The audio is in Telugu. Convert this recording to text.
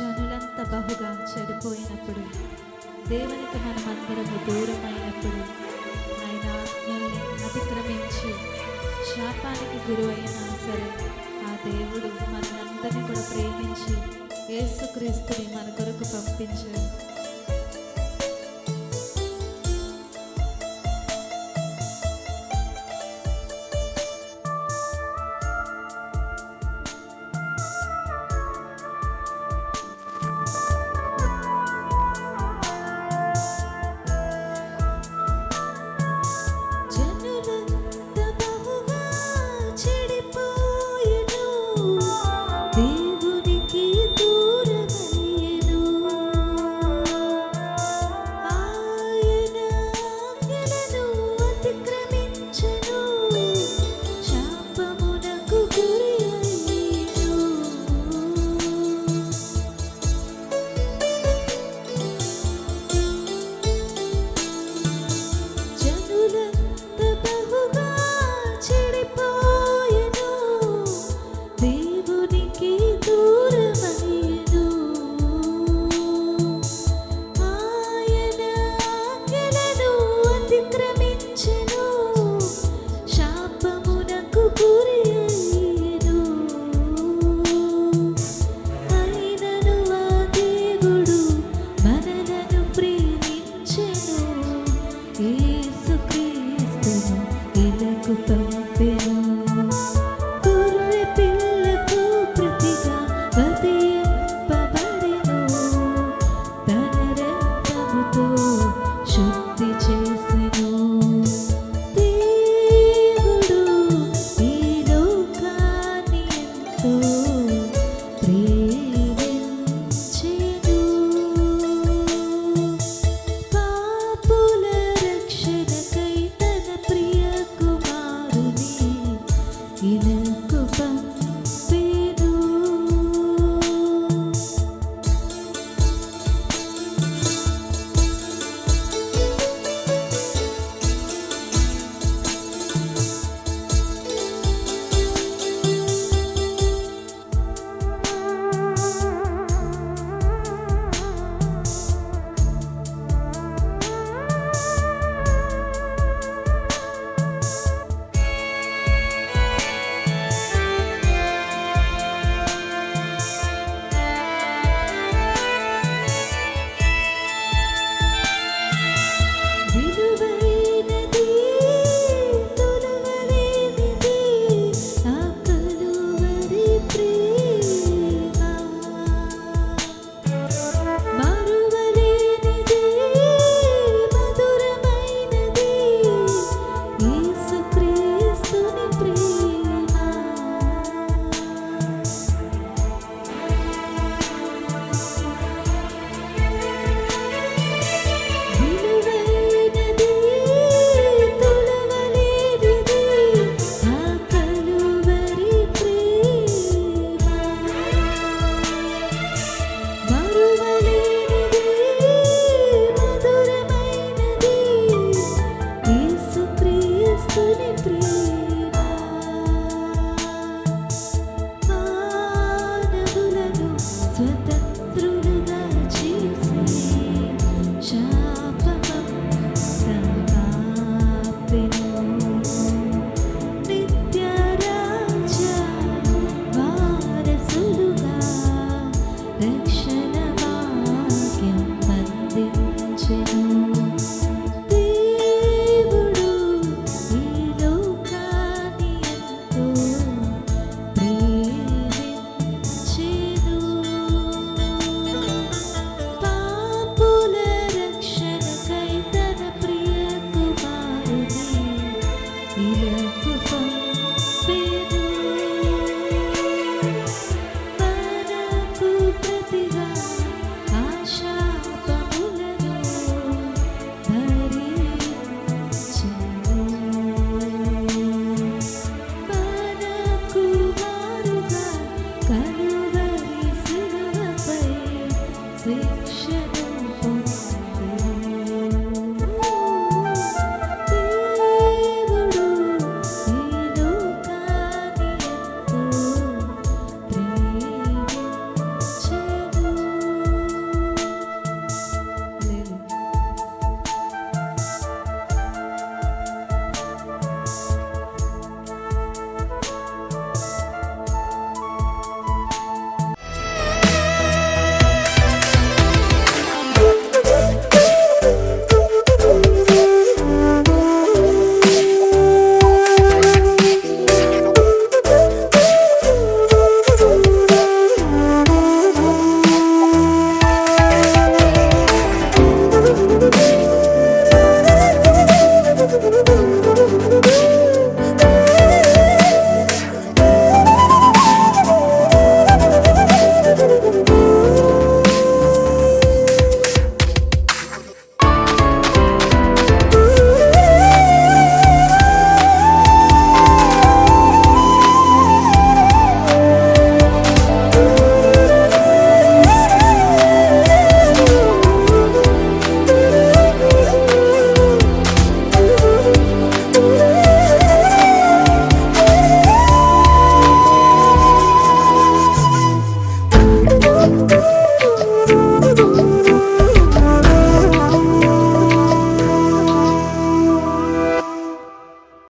జనులంతా బహుగా చెడిపోయినప్పుడు దేవునికి మనం అందరము దూరమైనప్పుడు ఆయన ఆత్మల్ని అతిక్రమించి శాపానికి గురువైనా సరే ఆ దేవుడు మనందరినీ కూడా ప్రేమించి యేసుక్రీస్తుని మన కొరకు పంపించాడు. Teaching